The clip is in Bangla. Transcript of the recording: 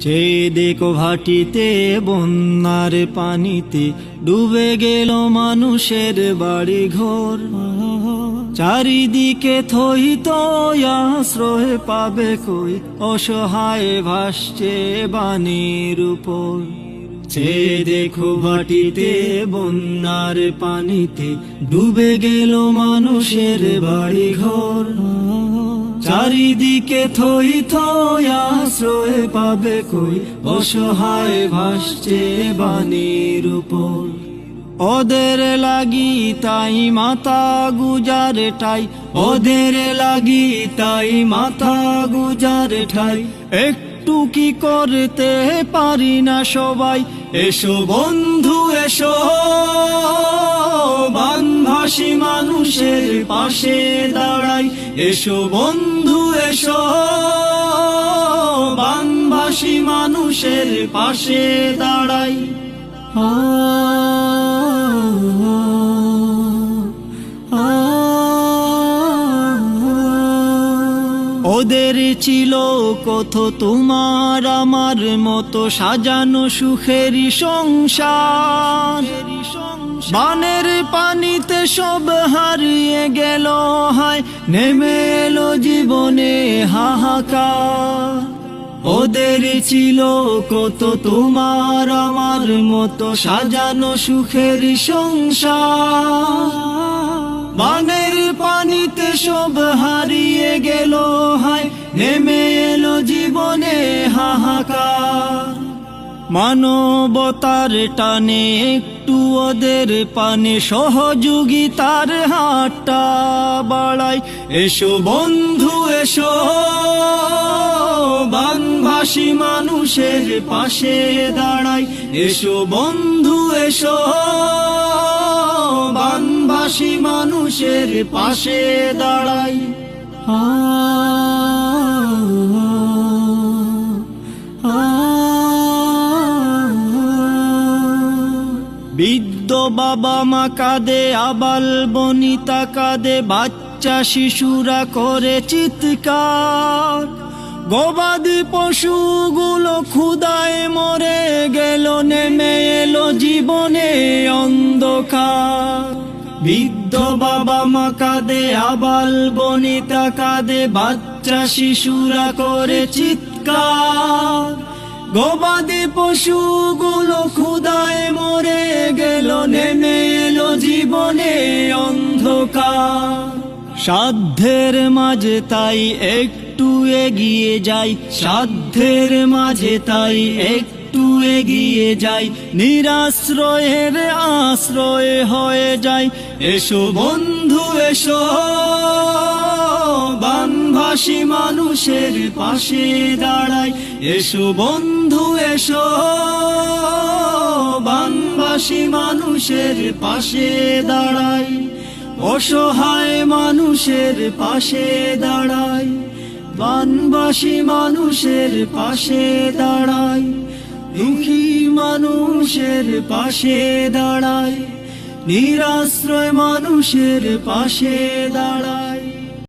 চেয়ে দেখো ভাটিতে বন্যার পানিতে ডুবে গেল মানুষের বাড়ি ঘর চারিদিকে থই তো আশ্রয় পাবে কই? অসহায় ভাসছে বাণীর উপর। চেয়ে দেখো ভাটিতে বন্যার পানিতে ডুবে গেল মানুষের বাড়ি ঘর চারিদিকে থই থই আশ্রয় পাবে কই? অসহায় ভাসছে বাণীর উপর। ওদের লাগি তাই মাথা গুজার ঠাই। ওদের লাগি তাই মাথা গুজার ঠাই। একটু কি করতে পারি না সবাই? এসো বন্ধু, এসো। বানভাসী মানুষের পাশে দাঁড়াই এসো বন্ধু, এসো। বানভাসী মানুষের পাশে দাঁড়াই। ওদের ছিল কত তোমার আমার মতো সাজানো সুখেরই সংসার। বানের পানিতে সব হারিয়ে গেল, হায়, নেমে এলো জীবনে হাহাকার। ওদের ছিল কত তোমার আমার মতো সাজানো সুখের সংসার। পানিতে সব হারিয়ে গেল, হায়, নেমে এলো জীবনে হাহাকার। মানবতার টানে একটু ওদের পানে সহযোগিতার হাটটা বাড়াই। এসো বন্ধু, এসো। বানভাসী মানুষের পাশে দাঁড়াই। এসো বন্ধু, এসো। বানভাসী মানুষের পাশে দাঁড়াই। আ বৃদ্ধ বাবা মা কাঁদে, আবাল বনিতা কাঁদে, বাচ্চা শিশুরা করে চিৎকার। গবাদি পশুগুলো ক্ষুদায় মরে গেল, নেমে এলো জীবনে অন্ধকার। বৃদ্ধ বাবা মা কাঁদে, আবাল বনিতা কাঁদে, বাচ্চা শিশুরা করে চিৎকার। গবাদি পশুগুলো ক্ষুদায় মরে গেল নেমে এলো জীবনে অন্ধকার। সাধ্যের মাঝে তাই একটু এগিয়ে যাই, সাধ্যের মাঝে তাই একটু এগিয়ে যাই, নিরাশ্রয়ের আশ্রয় হয়ে যাই। এসো বন্ধু, এসো। বানভাসী মানুষের পাশে দাঁড়াই। এসো বন্ধু, এসো। বানভাসী মানুষের পাশে দাঁড়াই। অসহায় মানুষের পাশে দাঁড়াই। বানবাসী মানুষের পাশে দাঁড়াই। দুঃখী মানুষের পাশে দাঁড়াই। নিরাশ্রয় মানুষের পাশে দাঁড়ায়